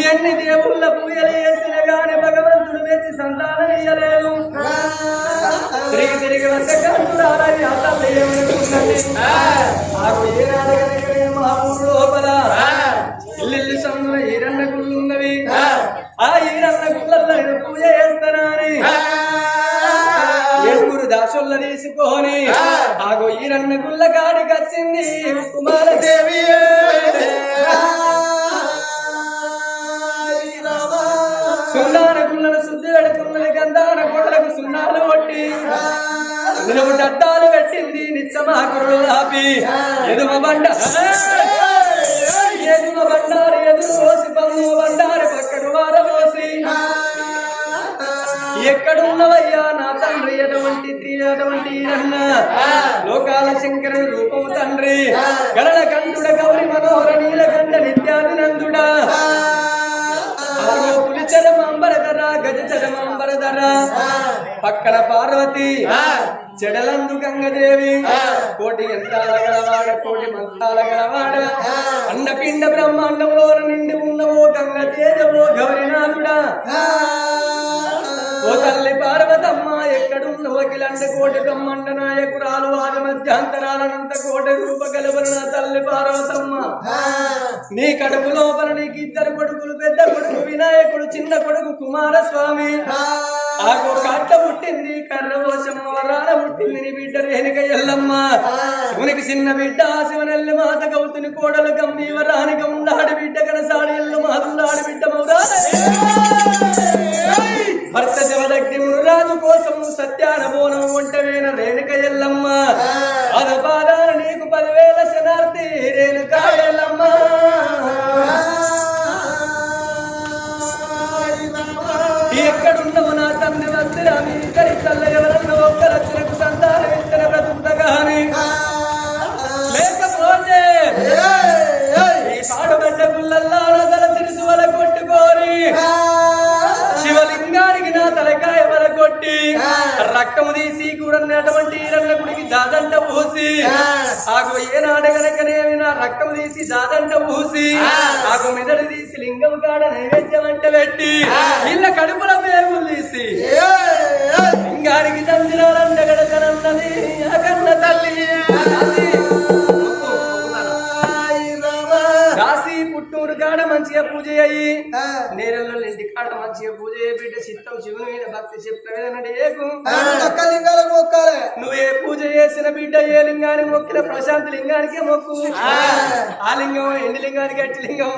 ఇవన్నీ దేవుళ్ళ పూజలు చేసిన గాని భగవంతుడు వేసి సంతానం ఇయ్యలేదు తిరిగి తిరిగి వచ్చే మా ఊరు లోపల ఆగో గుళ్ళ కాడికి వచ్చింది కుమారదేవి సున్నాన గుళ్ళను శుద్ధి పెడుతున్నది గంధాన గొడలకు సున్నాలు కొట్టి నువ్వు పెట్టింది నిత్యమాకులు ఆపి. ఎదుమ బండ. శంకరుడు రూపము తండ్రి. గడల కంఠుడ గౌరి మనోహర నీలకంఠ నిత్యాదినందుడా ఆగో పులి చరమంబరధర గజ చరమంబరధర పక్కన పార్వతి చెడలందు గంగదేవి. కోటి యంత్రాల గలవాడ కోటి మంత్రాల గలవాడ. అండపిండ బ్రహ్మాండంలో నిండి ఉన్నవో గంగ తేజవో గౌరినాథుడా. ఓ తల్లి పార్వతమ్మ ఎక్కడున్న వకిలండ కోటి బ్రహ్మండ నాయకురాలు ఆది మధ్యాంతరాలనంత కోటి రూప కలవరు నా తల్లి పార్వతమ్మ. నీ కడుపు లోపల నీకు ఇద్దరు కొడుకులు పెద్ద కొడుకు వినాయకుడు చిన్న కొడుకు కుమారస్వామి. ఆగో కట్ట పుట్టింది కర్ర పోసమ్మ వరాల పుట్టింది నీ బిడ్డ రేణుక ఎల్లమ్మ. శివునికి చిన్న బిడ్డ శివనల్లి మాత గౌతుని కోడలు గమ్మి వరానిక ఉండాడి బిడ్డ కనసాడి ఎల్లు మాదుండాడి బిడ్డ మౌరాలి రాజు కోసము సత్యాన బోనం వంటవేన రేణుక ఎల్లమ్మ. పాదాన నీకు పదివేల శనార్థి రేణుక ఎల్లమ్మ. ఎక్కడున్నవు నా తండ్రి వద్దురా? మీ ఇద్దరి తల్ల ఎవరన్నా ఒక్కరచ్చలకు సంతానం రక్తము తీసి కూడన్నటువంటి ఈరన్న గుడికి జాదంట పూసి. ఆకు ఏనాడు గనకనేమి నా రక్తము తీసి జాదంట పూసి. ఆకు మెదడు తీసి లింగం కాడ నైవేద్యం అంట పెట్టి ఇళ్ళ కడుపుల పేగులు తీసి. లింగానికి చందినారండగడ కనన్నది అకన్న తల్లి. పుట్టూరు కాడ మంచిగా పూజ అయ్యి నేరల్లో ఇంటి కాడ మంచిగా పూజ చేయి బిడ్డ చిత్తం శివుని మీద భక్తి లింగాలకు మొక్కాలే. నువ్వు ఏ పూజ చేసిన బిడ్డ ఏ లింగానికి మొక్కిన ప్రశాంత్ లింగానికే మొక్కు. ఆ. లింగం ఎండి లింగానికి అట్టి లింగం?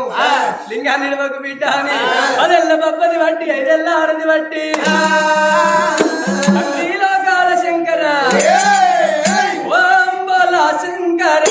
లింగాన్ని నిలవకు బిడ్డ అని. అదెల్ల బబ్బది బట్టి ఐదెల్ల ఆరది బట్టి శంకర. ఓం బోలా శంకర.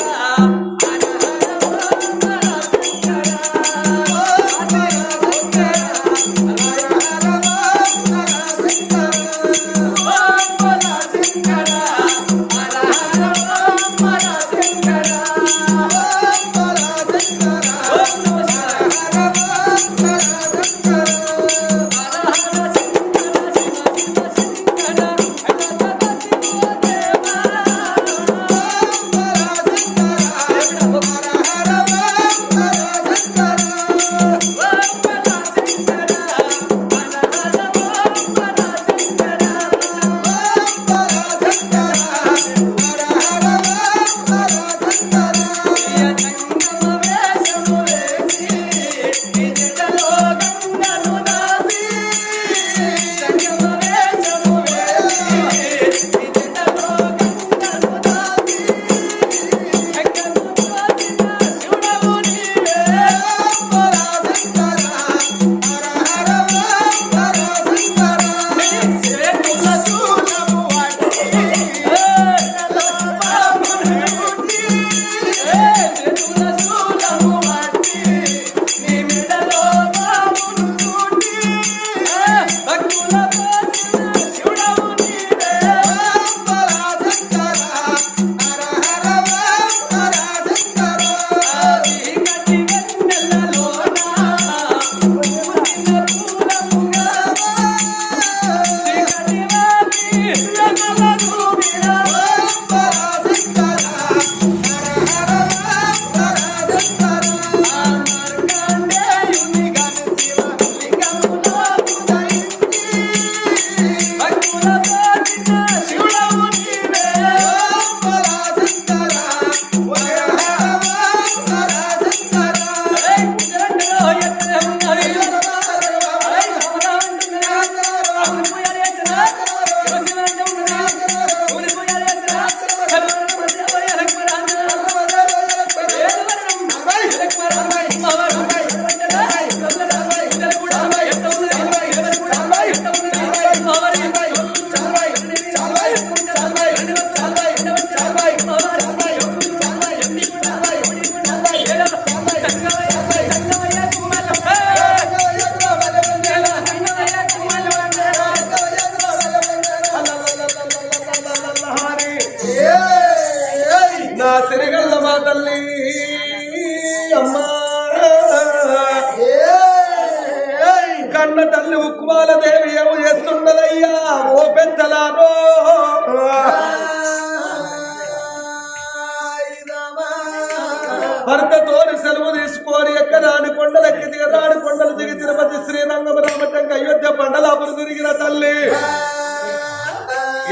రామటంక అయోధ్య తిరిగిన తల్లి.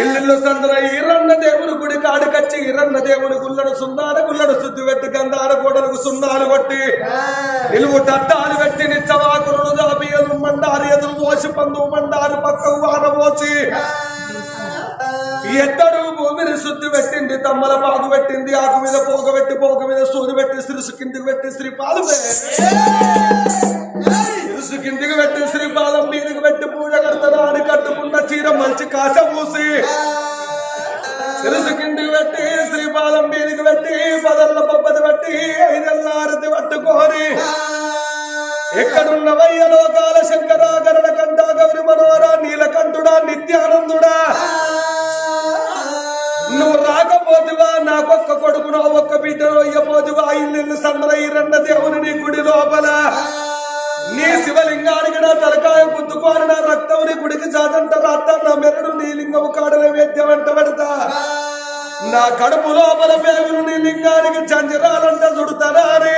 ఇల్లు సందర ఈరన్న దేవుని గుడి కాడికచ్చి ఇరన్న దేవుని గుల్లడు సున్నాన గుల్లడు శుద్ధి పెట్టి గంధార గోడలకు సున్నాలు కొట్టి నిలువు తట్టాలు పెట్టి నిచ్చవాకురుడు జాబియలు మండారు ఎదురు పోసి పందు మండారు పక్కకు వాన పోసి ఎత్తడు భూమిని శుద్ధి పెట్టింది తమ్మల పాగు పెట్టింది ఆకు మీద పోగ పెట్టి పోగ మీద సూది పెట్టి శ్రీ కిందికి పెట్టి శ్రీ పాలు కిందికి పెట్టి శ్రీపాదం మీదకి పెట్టి పూజ కడతనాడు కట్టుకున్న చీర మంచి కాస పూసి. సిరుసు కిందికి పెట్టి శ్రీపాదం మీదకి పెట్టి పదల్ల పబ్బది పెట్టి ఐదెల్ల ఆరతి ఎక్కడున్న వయ్య లోకాల శంకరాకరణ కంఠ గౌరి మనోహర నీలకంఠుడా నిత్యానందుడా. నువ్వు రాకపోతువా నాకొక్క కొడుకునో ఒక్క బిడ్డనో ఇయ్యపోతువా ఇల్లు సందర ఈరన్న దేవుని నీ గుడి లోపల. నీ శివలింగానికి నా తలకాయ గుద్దుకోని నా రక్తం నీ గుడికి జాతంట రాత. నా మెరడు నీ లింగం కాడ నైవేద్యం వెంట పెడతా. నా కడుపు లోపల పేగులు నీ లింగానికి చంజరాలంట చుడతారా అని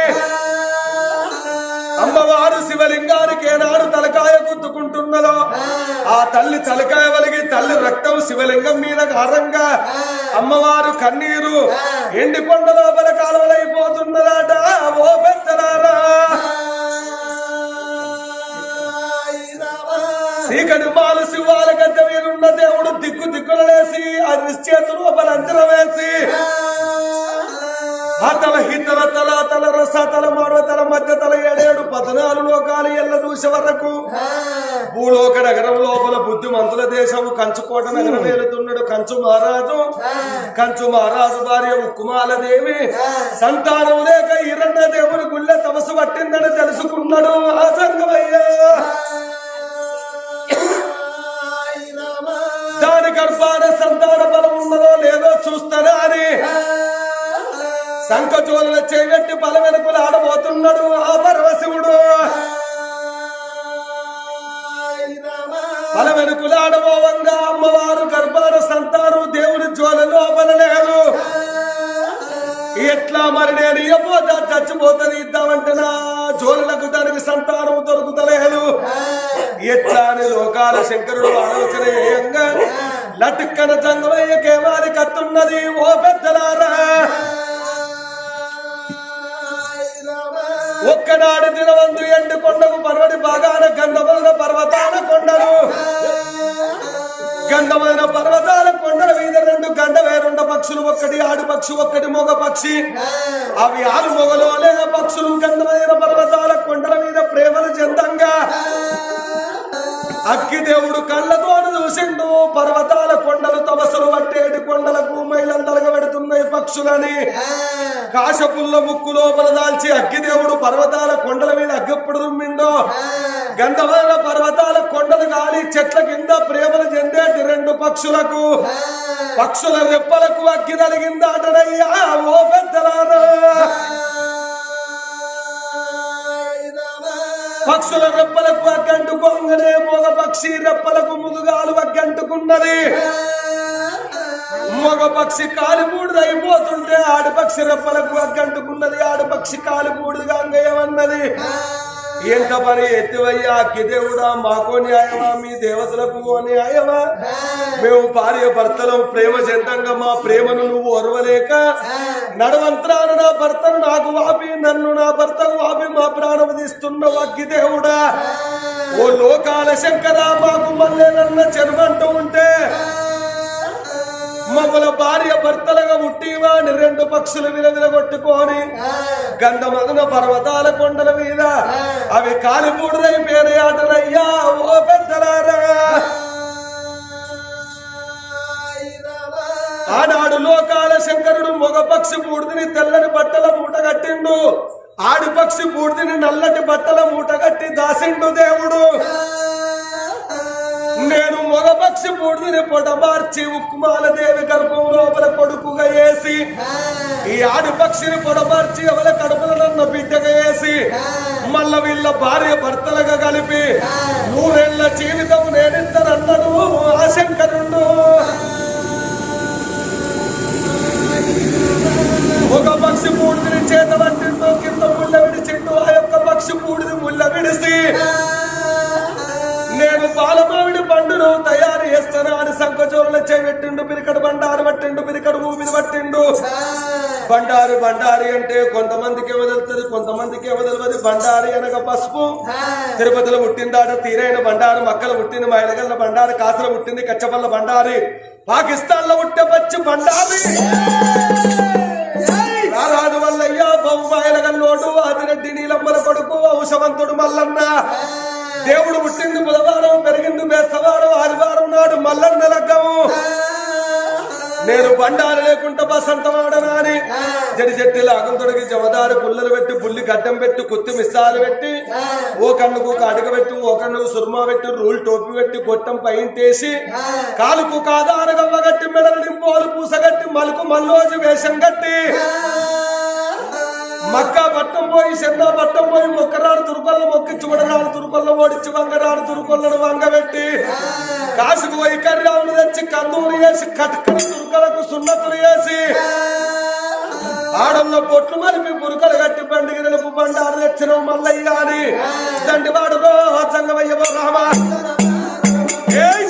అమ్మవారు శివలింగానికి ఏనాడు తలకాయ గుద్దుకుంటున్నదో ఆ తల్లి తలకాయ వలిగి తల్లి రక్తం శివలింగం మీద హారంగా అమ్మవారు కన్నీరు ఎండి కొండ లోపల కాలువల భూలోక నగరం లోపల బుద్ధిమంతుల దేశము కంచుకోట నగరం వెళుతున్నాడు కంచు మహారాజు. కంచు మహారాజు భార్య ఉక్కుమాల దేవి సంతానం లేక ఈరన్న దేవుని గుళ్ళె తమసు పట్టిందని తెలుసుకున్నాడు. ఆ సంగమయ్యా దాని గర్భాన సంతాన బలం ఉన్నదో లేదో చూస్తారా అని. సంకచోళన చేయబెట్టి బల వెనుకలు ఆడబోతున్నాడు. ఆ బల వెనుకలు ఆడబోవంగా అమ్మవారు గర్భార సంతారు దేవుడి జోల లోపల ఎట్లా మరి నేను ఎవ్వదా చచ్చిపోతుంది ఇద్దామంటే నా జోలులకు దానికి సంతానం దొరుకుతలేదు. ఎట్లా అని లోకాల శంకరుడు ఆలోచన చేయంగా లటుక్కన జంగమయ్య కేమారి కత్తున్నది ఓ పెద్దలారా. ఒక్కనాడు దినవందు ఎండు కొండకు పర్వడి బాగాన గంధమైన పర్వతాల కొండలు. గంధమైన పర్వతాల కొండల మీద రెండు గంట వేరుండ పక్షులు ఒక్కటి ఆడు పక్షి ఒక్కటి మొగ పక్షి. అవి ఆరు మొగలో లేదా పక్షులు గంధమైన పర్వతాల కొండల మీద ప్రేమలు చెందంగా. అక్కి దేవుడు కళ్ళతో చూసిండు పర్వతాల కొండలు తమసలు పట్టేటి కొండలకు మైలందరగ పెడుతున్నాయి పక్షులని. కాశపుల్ల ముక్కు లోపల దాల్చి అగ్గిదేవుడు పర్వతాల కొండల మీద అగ్గప్పుడు దుమ్మిండో గంధమైన పర్వతాల కొండలు గాలి చెట్ల కింద ప్రేమలు చెందేటి రెండు పక్షులకు. పక్షుల రెప్పలకు అగ్గి తలిగిందాటనయ్యా ఓ పెద్దలారా. పక్షుల రెప్పలకు అగ్గంటుకోంగనే మోగ పక్షి రెప్పలకు ముదుగాలు అగ్గంటుకున్నది. మగ పక్షి కాలిపూడిది అయిపోతుంటే ఆడపక్షి రెప్పలకు అగ్గంటుకున్నది. ఆడపక్షి కాలిపూడిదిగా అంగయ్యమన్నది ఎంత పని ఎత్తివయ్యా దేవుడా మాకో న్యాయమా? మీ దేవతలకు న్యాయమా? మేము భార్య భర్తలు ప్రేమ చెందంగా మా ప్రేమను నువ్వు ఒరవలేక నడవంత్రాన నా భర్తను నాకు వాపి నన్ను నా భర్తకు వాపి మా ప్రాణం తీస్తున్న అగ్గి దేవుడా. ఓ లోకాల శంకర మాకు మళ్ళీ నన్న జన్మంటూ ఉంటే మమ్మల భార్య భర్తలుగా ఉట్టివాని రెండు పక్షులు విలవిల కొట్టుకొని గంధమగున పర్వతాల కొండల మీద. అవి కాలిపూడుదై పేరు ఆటలయ్యా ఓ పెద్దలారా. ఆనాడు లోకాల శంకరుడు మగ పక్షి బూడిదని తెల్లని బట్టల మూట కట్టిండు. ఆడి పక్షి బూడిదని నల్లటి బట్టల మూట కట్టి దాసిండు దేవుడు. నేను మొదపక్షి బూడిదని పొడమార్చి ఉక్కుమాలదేవి గర్భం లోపల కొడుకుగా వేసి ఈ ఆడిపక్షిని పొడమార్చి ఎవల కడుపుల నన్న బిడ్డగా వేసి మళ్ళ వీళ్ళ భార్య భర్తలుగా కలిపి నూరేళ్ళ జీవితం నేనిద్దరన్నాడు ఆశంకరుండు బండారు బండారి అంటే కొంతమందికి వదులుతుంది కొంతమందికి వదలవది. బండారి అనగా పసుపు. తిరుపతిలో పుట్టిందాట తీరైన బండారు మక్కలు పుట్టింది మైలగల్ల బండారు కాసుల పుట్టింది కచ్చపల్ల బండారి. పాకిస్తాన్లో పుట్టే పచ్చి బండారి. రారాజు వల్లయ్య బొమ్మాయిలగల్లోడు ఆదిరెడ్డి నీలమ్మల కొడుకు ఔషవంతుడు మల్లన్న. దేవుడు పుట్టింది బుధవారం పెరిగింది బేస్తవారం ఆదివారం నాడు మల్లన్న లగ్గము. నేను బండారు లేకుండా బసంతమాడనా అని జడి చెట్టి లాగుంతుడికి జమదారు పుల్లలు పెట్టి బుల్లి గడ్డం పెట్టి కుత్తి మిస్సాలు పెట్టి ఓ కన్నుకు కాటిక పెట్టి ఓ కన్నుకు సుర్మా పెట్టి రూల్ టోపీ పెట్టి గొట్టం పైన తీసి కాలుకు కాదారగవ్వ గట్టి మెడలు నింపోలు పూసగట్టి మలుకు మల్లోజు వేషం కట్టి మక్క పట్టం పోయి చెన్న పట్టం పోయి మొక్కరాడు తురుకొల్ల మొక్కి చూడరాడు తురుకొల్ల ఓడిచ్చి వంగరాడు తురుకొల్లను వంగబెట్టి కాసుకు పోయి కర్రావును తెచ్చి కందూరు వేసి కట్టుకని తురుకలకు సున్నతులు వేసి ఆడంలో పొట్లు మరిపి బురుకలు కట్టి బండి గిరలకు బండారు తెచ్చిన మల్లయ్య అని. దండివాడు రో చంగమయ్య రామా. ఏయ్!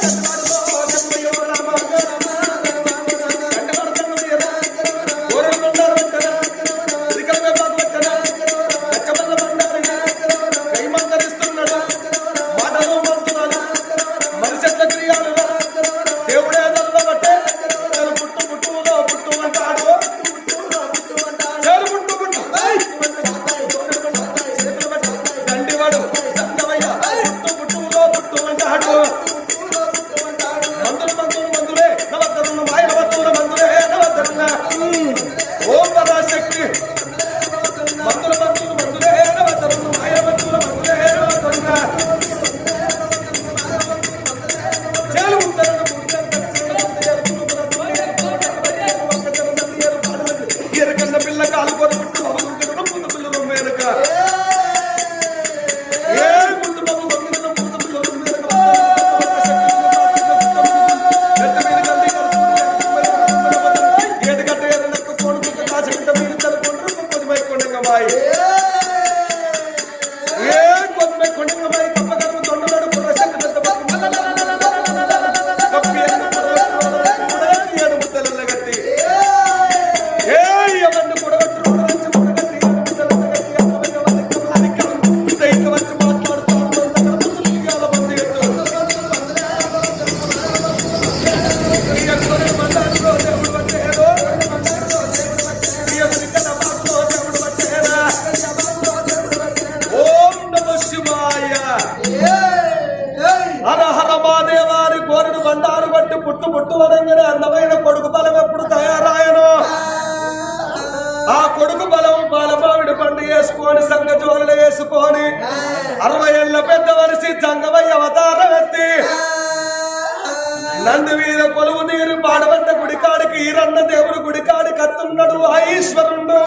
ఉన్నాడు కత్తున్నాడు ఆ ఈశ్వరుడు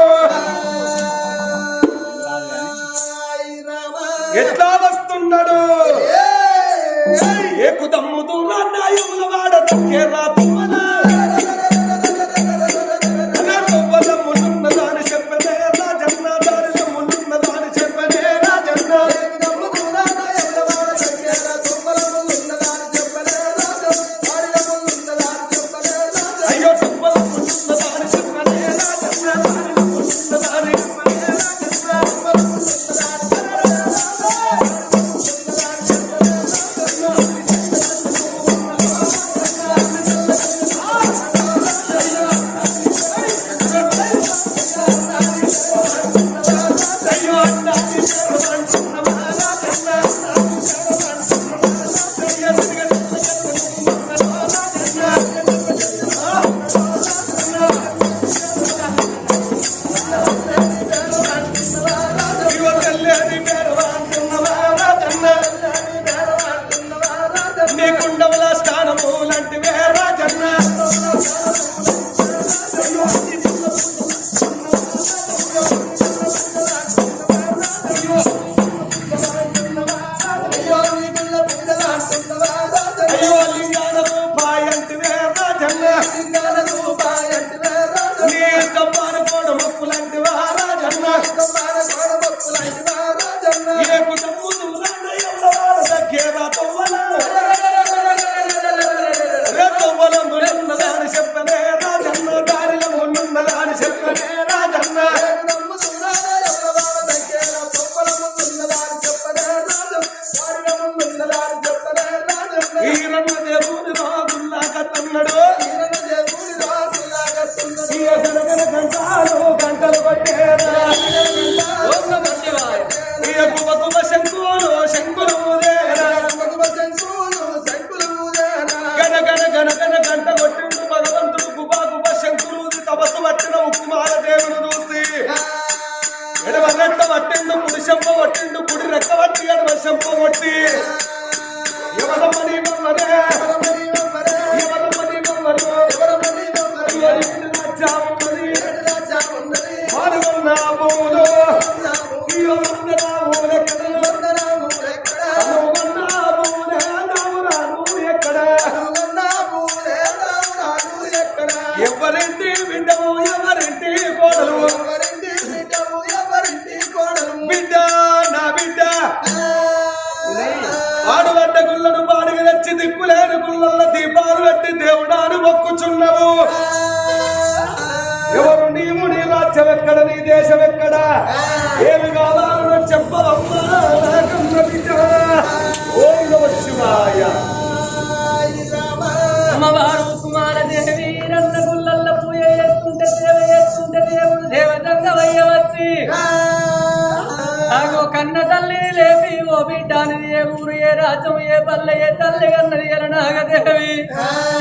ఊరు ఏ రాజ్యం ఏ పల్లె ఏ తల్లి కన్నది ఎల నాగదేవి.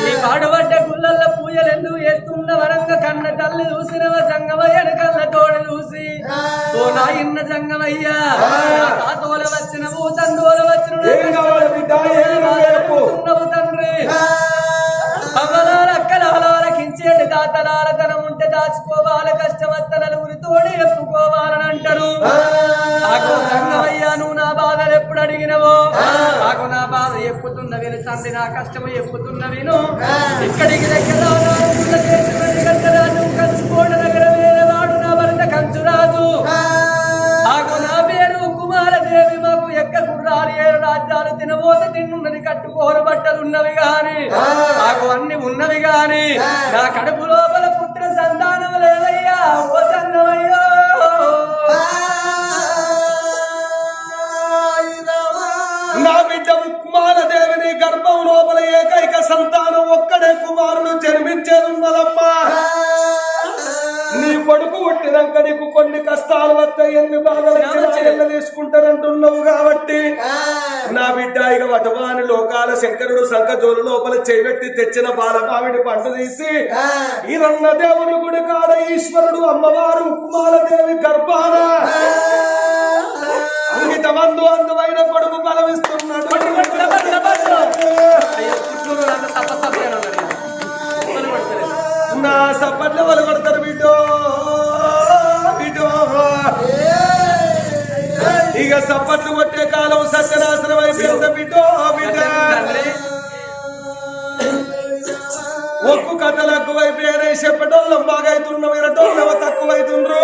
ఈ పాడుబడ్డ గుళ్ళల్ల పూజలు ఎందుకు చేస్తున్న వరంగ కన్న తల్లి చూసిన జంగమయ్యని కళ్ళ తోడు చూసి. ఓ నా ఇన్న జంగమయ్యా నా తాతోల వచ్చిన తండ్రుల వచ్చిన తండ్రి? అమ్మలాల అక్కలాల కించేటి దాతలాల ధనం ఉంటే దాచుకోవాలి కష్టమత్త తండ్రి నా కష్టము ఎప్పుతున్న విను ఇక్కడికి దగ్గర వాడు నా భర్త కంచురాజు. ఆకు నా పేరు కుమారదేవి మాకు ఎక్క గుర్రాలు ఏడు రాజ్యాలు తినబోతే తిన్నున్నది కట్టుకోరు బట్టలు ఉన్నవి గాని నాకు అన్ని ఉన్నవి గాని. నా కడుపు లోపల పుట్టిన సంతానం లేవయ్యా కొడుకు పుట్టినాక నీకు కొన్ని కష్టాలు వస్తాయి. ఎన్ని బాధలు తీసుకుంటారంటున్నావు కాబట్టి నా బిడ్డ ఇక వటవాని లోకాల శంకరుడు సంకజోలు లోపల చేపెట్టి తెచ్చిన బాలమావిడి పంట తీసి ఈరన్న దేవుని గుడి కాడ ఈశ్వరుడు అమ్మవారు కుమార దేవి గర్భాన మందు అందువైన కొడుకు బలమిస్తున్నాడు. నా సప్పట్లు బిడ్డో బిడ్డో. ఇక సప్పట్లు కొట్టే కాలం సత్యనాశనం అయిపోయింది బిడ్డో బిడ్డ. ఒక్కు కథలు ఎక్కువైపోయినాయి చెప్పటోళ్ళం బాగైతున్నాం వినటోళ్ళం తక్కువైతుండ్రు.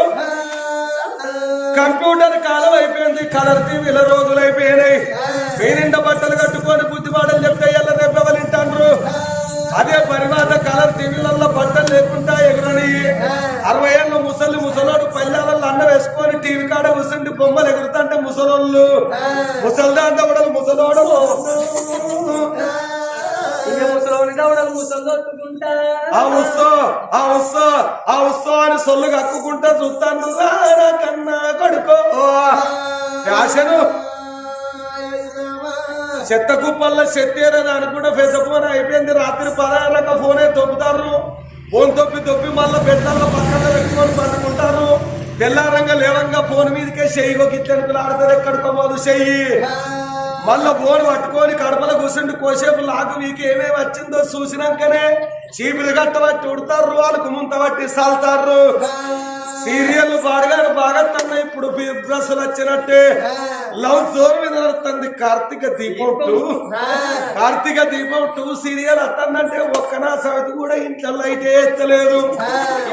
కంప్యూటర్ కాలం అయిపోయింది కలర్ టీవీల రోజులు అయిపోయినాయి పేరింట బట్టలు కట్టుకొని బుద్ధివాడలు చెప్తే అదే పరివాత కలర్ టీవీలలో బట్టలు లేకుండా ఎగురని. అరవై ఏళ్ళ ముసలి ముసలోడు పల్లెలలో అన్న వేసుకొని టీవీ కాడ కూర్చుండి బొమ్మలు ఎగురుతుంటే ముసలోళ్ళు. ముసల్దాంత కూడా ముసలోడు. అని సొల్లు కక్కుకుంటా చూస్తాను. కన్నా కొడుకో. ఫ్యాషను చెత్త కుప్పల్లో చెత్తేరని అనుకుంటే పెద్ద ఫోన్ అయిపోయింది. రాత్రి పదహారులకు ఫోనే తొప్పుతారు ఫోన్ తొప్పి తొప్పి మళ్ళీ బెడ్లలో పక్కన పెట్టుకొని పట్టుకుంటారు తెల్లారంగా లేవంగా ఫోన్ మీదకే చెయ్యి ఒక ఇట్లనుకులు ఆడతారు. ఎక్కడికో పోదు చెయ్యి. మళ్ళీ ఫోన్ పట్టుకొని కడపల కూర్చుండి కోసేపు లాగు వీకి ఏమేమి వచ్చిందో చూసినాకనే చీపులు కట్టబట్టి ఉడతారు. వాళ్ళకు ముంత బట్టి సాల్తారు. సీరియల్ బాగా బాగా తన్న ఇప్పుడు బిగ్ డ్రెస్సులు వచ్చినట్టే లవ్ జోన్ మీద నడుస్తుంది కార్తీక దీపం టూ. కార్తీక దీపం టూ సీరియల్ వస్తుందంటే ఒక్క నా సవితి కూడా ఇంట్లో లైట్ ఎత్తలేదు.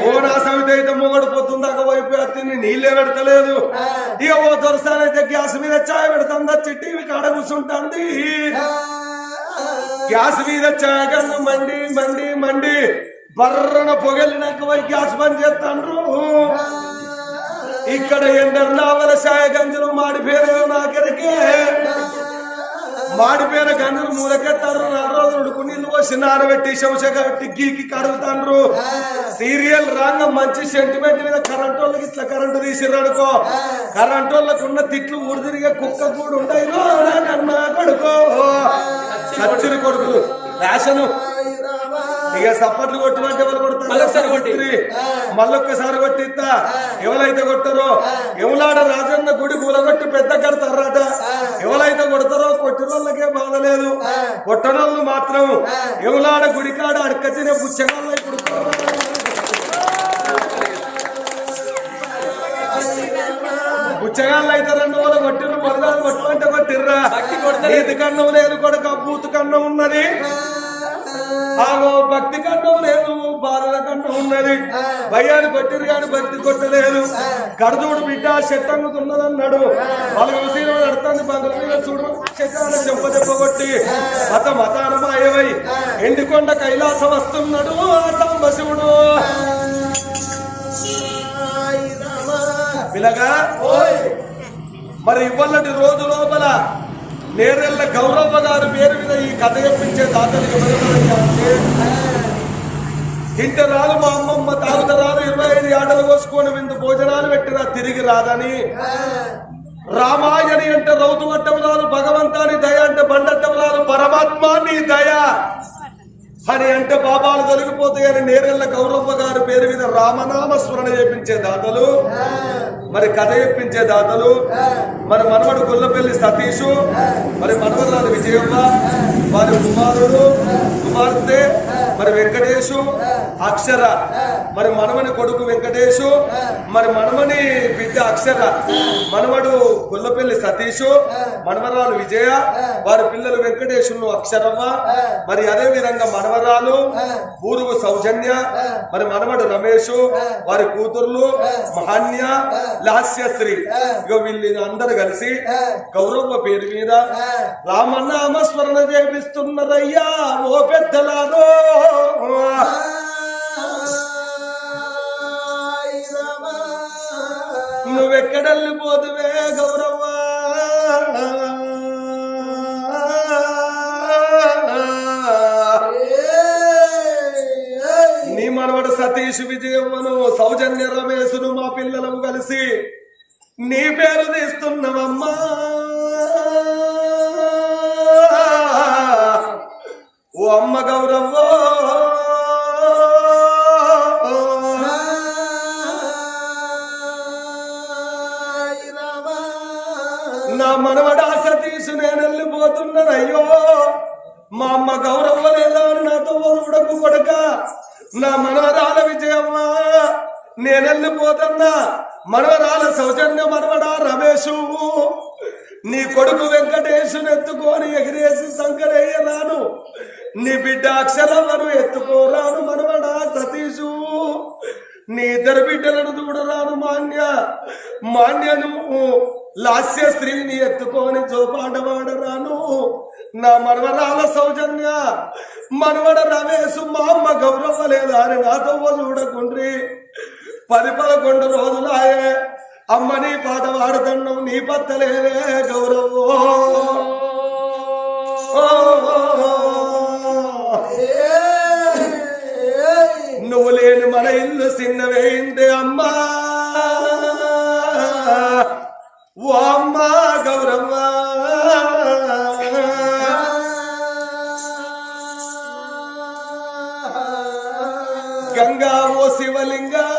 ఓ నా సవితి అయితే మొగడు పోతుందాక వైపు ఎత్తింది నీళ్ళే పెడతలేదు. ఇక ఓ దొరసానైతే గ్యాస్ మీద చాయ్ పెడుతుంది వచ్చి టీవీ కాడ కూర్చుంటుంది. గ్యాస్ మీద చాయ్ కన్ను మండి మండి మండి. బర్రన పొగలినాక పోయి గ్యాస్ బంద్ చేస్తాను ఇక్కడ ఎండర్ నావల సాయ గంజలు మాడిపోయారు నాకెరకే మాడిపోయిన గంజలు మూలకెత్తారు. నాలుగు రోజులు ఉడుకు నీళ్ళు పోసి నానబెట్టి శంస గీకి కడుగుతాండ్రు. సీరియల్ రాంగ మంచి సెంటిమెంట్ మీద కరెంట్ వాళ్ళకి ఇట్లా కరెంటు తీసిర్రు అనుకో. కరెంట్ వాళ్ళకు ఉన్న తిట్లు ఊడిదిరిగే కుక్క కూడా ఉంటాయి కడుకో కొడుకో. సచ్చిరి కొడుకులు రేషను ఇక సప్పట్లు కొట్టినట్టు ఎవరు మళ్ళొకసారి కొట్టి. కొడతారు మళ్ళొక్కసారి కొట్టిస్తా. ఎవరైతే కొట్టారో ఎవలాడ రాజన్న గుడి కూలగొట్టి పెద్ద కడతారట. ఎవరైతే కొడతారో కొట్టిన వాళ్ళకే బాధ లేదు. కొట్టనోళ్ళు మాత్రం ఎవలాడ గుడి కాడ అడకచ్చిన పుచ్చగాళ్ళ ఇప్పుడు పుచ్చగాళ్ళు అయితే రెండు వాళ్ళు కొట్టిర్రు మొదలు కొట్టమంటే కొట్టిర్రా. నీతి కన్నం లేదు కొడుక బూతు కన్నం ఉన్నది. ఆగో భక్తి కన్నం లేదు బాధల కన్నం ఉన్నది. భయాన్ని కొట్టిరు కానీ భక్తి కొట్టలేదు. గడదూడు బిడ్డ చెట్టంగుతున్నదన్నాడు వాళ్ళకి విషయం నడుతుంది బంధువుల మీద చూడు చెట్టాన చెంప దెబ్బ కొట్టి. మత మతాన మాయమై ఎండికొండ కైలాసం వస్తున్నాడు సాంబశివుడు పిలగా మరి ఇవ్వల్లటి రోజు లోపల. నేరెళ్ళ గౌరవ గారి పేరు మీద ఈ కథ చెప్పించే దాతలు ఎవరెవరంటే అంటే రాదు మా అమ్మమ్మ తాగుత రాదు ఇరవై ఐదు ఆటలు కోసుకొని విందు భోజనాలు పెట్టినా తిరిగి రాదని. రామాయణి అంటే రౌతు అడ్డం రాదు భగవంతాని దయ అంటే బండట్టం రాదు పరమాత్మాని దయ. అని అంటే పాపాలు తొలగిపోతాయని నేరెళ్ళ గౌరవ గారి పేరు మీద రామనామ స్మరణ చేపించే దాతలు. మరి కథ చెప్పించే దాతలు. మరి మనవడు గుల్లపల్లి సతీషు. మరి మనవరాలు విజయమ్మ. వారి కుమారుడు కుమార్తె. మరి వెంకటేశు అక్షర. మరి మనమని కొడుకు వెంకటేశు మరి మనమని బిడ్డ అక్షర. మనవడు గొల్లపల్లి సతీషు మనవరాలు విజయ వారి పిల్లలు వెంకటేశులు అక్షరమ్మ. మరి అదే విధంగా మనవరాలు పూర్వ సౌజన్య మరి మనవడు రమేష్ వారి కూతుర్లు మహాన్య లాస్యశ్రీ. ఇక వీళ్ళని అందరు కలిసి గౌరవ పేరు మీద రామనామస్మరణ చేపిస్తున్నారయ్యా ఓ పెద్దలారో! నువ్వెక్కడెళ్ళిపోతువే గౌరవ్వ? నీ మనవడు సతీష్ విజయమ్మను సౌజన్య రమేశును మా పిల్లలము కలిసి నీ పేరు తీస్తున్నావమ్మా. అమ్మ గౌరవ్వ లేదా అని నాతో వదుడకు కొడక నా మనవరాల విజయమ్మ నేనెళ్ళిపోతున్నా. మనవరాల సౌజన్య మనవడా రమేషు నీ కొడుకు వెంకటేశుని ఎత్తుకొని ఎగిరేసి సంకరేయరాను. నీ బిడ్డ అక్షరమ్మను ఎత్తుకోరాను మనవడా సతీషు. నీ ఇద్దరు బిడ్డలను చూడరాను మాన్య. మాన్యను లాస్య స్త్రీని ఎత్తుకొని జోపాడవాడరాను. నా మనవరాల సౌజన్య మనవడ రమేశు మా అమ్మ గౌరవ లేదా అని నాతో చూడకుండ్రి. పది పదకొండు రోజులాయే అమ్మ నీ పాట వాడుతున్నావు నీ పత్తలేదే గౌరవో. నువ్వు లేని మన ఇల్లు చిన్నవేయింది అమ్మా. ఓ అమ్మా గౌరమ్మ శివలింగా ఓ శివలింగా.